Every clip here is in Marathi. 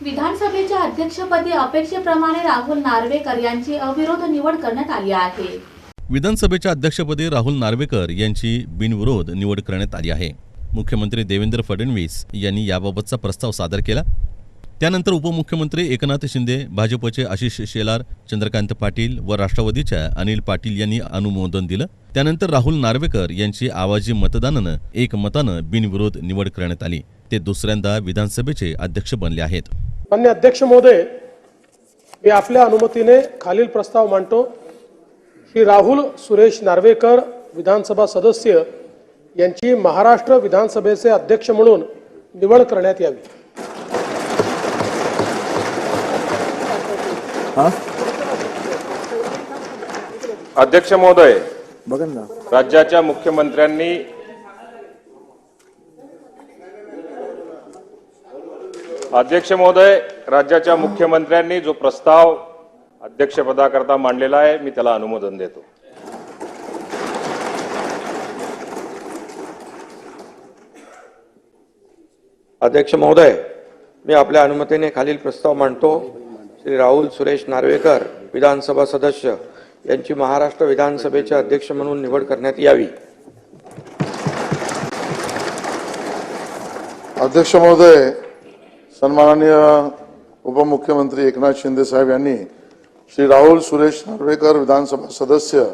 विधानसभेच्या अध्यक्षपदी अपेक्षेप्रमाणे राहुल नार्वेकर यांची अविरोध निवड करण्यात आली आहे. विधानसभेच्या अध्यक्षपदी राहुल नार्वेकर यांची बिनविरोध निवड करण्यात आली आहे. मुख्यमंत्री देवेंद्र फडणवीस यांनी याबाबतचा प्रस्ताव सादर केला. त्यानंतर उपमुख्यमंत्री एकनाथ शिंदे भाजपचे आशिष शेलार चंद्रकांत पाटील व राष्ट्रवादीच्या अनिल पाटील यांनी अनुमोदन दिलं. त्यानंतर राहुल नार्वेकर यांची आवाजी मतदानानं एक मतानं बिनविरोध निवड करण्यात आली. ते दुसऱ्यांदा विधानसभेचे अध्यक्ष बनले आहेत. मान्य अध्यक्ष महोदय मी आपल्या अनुमतीने खालील प्रस्ताव मांडतो. श्री राहुल सुरेश नार्वेकर विधानसभा सदस्य यांची महाराष्ट्र विधानसभेचे अध्यक्ष म्हणून निवड करण्यात यावी. अध्यक्ष महोदय बघा ना. राज्याच्या मुख्यमंत्र्यांनी अध्यक्ष महोदय राज्याच्या मुख्यमंत्र्यांनी जो प्रस्ताव अध्यक्षपदाकरता मांडलेला आहे मी त्याला अनुमोदन देतो. अध्यक्ष महोदय मी आपल्या अनुमतीने खालील प्रस्ताव मांडतो. श्री राहुल सुरेश नार्वेकर विधानसभा सदस्य यांची महाराष्ट्र विधानसभेचे अध्यक्ष म्हणून निवड करण्यात यावी. अध्यक्ष महोदय सन्माननीय उपमुख्यमंत्री एकनाथ शिंदे साहेब यांनी श्री राहुल सुरेश नार्वेकर विधानसभा सदस्य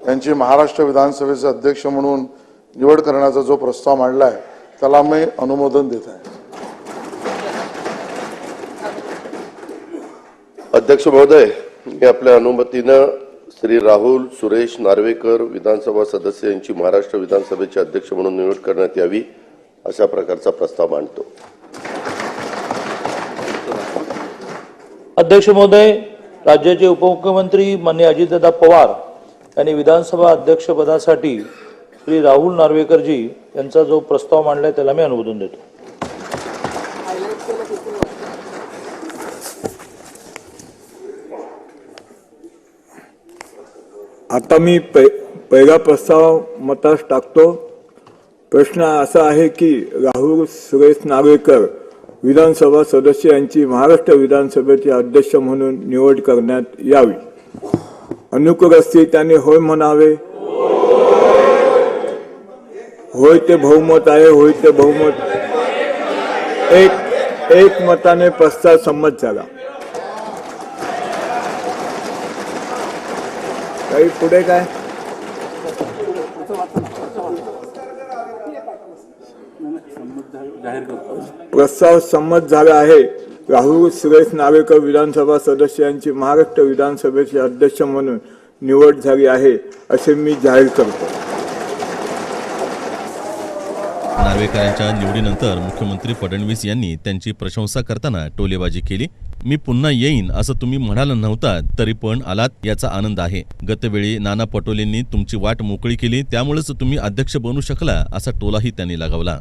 यांची महाराष्ट्र विधानसभेचे अध्यक्ष म्हणून निवड करण्याचा जो प्रस्ताव मांडला आहे त्याला मी अनुमोदन देत आहे. अध्यक्ष महोदय मी आपल्या अनुमतीनं श्री राहुल सुरेश नार्वेकर विधानसभा सदस्य यांची महाराष्ट्र विधानसभेचे अध्यक्ष म्हणून निवड करण्यात यावी अशा प्रकारचा प्रस्ताव मांडतो. अध्यक्ष महोदय राज्याचे उपमुख्यमंत्री मान्य अजितदादा पवार यांनी विधानसभा अध्यक्षपदासाठी श्री राहुल नार्वेकरजी यांचा जो प्रस्ताव मांडलाय त्याला मी अनुमोदन देतो. आता मी पै पहिला प्रस्ताव मतास टाकतो. प्रश्न असा आहे की राहुल सुरेश नार्वेकर विधानसभा सदस्य यांची महाराष्ट्र विधानसभेचे अध्यक्ष म्हणून निवड करण्यात यावी. अनुकूल असतील त्याने होय म्हणावे. होय ते बहुमत आहे होय ते बहुमत. एक एक मताने प्रस्ताव संमत झाला. काही पुढे काय? प्रस्ताव संमत झाला आहे. राहुल सुरेश नावेकर विधानसभा सदस्यांची महाराष्ट्र विधानसभेचे अध्यक्ष म्हणून निवड झाली आहे असे मी जाहीर करतो. नार्वेकरांच्या निवडीनंतर मुख्यमंत्री फडणवीस यांनी त्यांची प्रशंसा करताना टोलेबाजी केली मी पुन्हा येईन असं तुम्ही म्हणाला नव्हता तरी पण आलात याचा आनंद आहे. गतवेळी नाना पटोलेंनी तुमची वाट मोकळी केली त्यामुळेच तुम्ही अध्यक्ष बनू शकला असा टोलाही त्यांनी लगावला.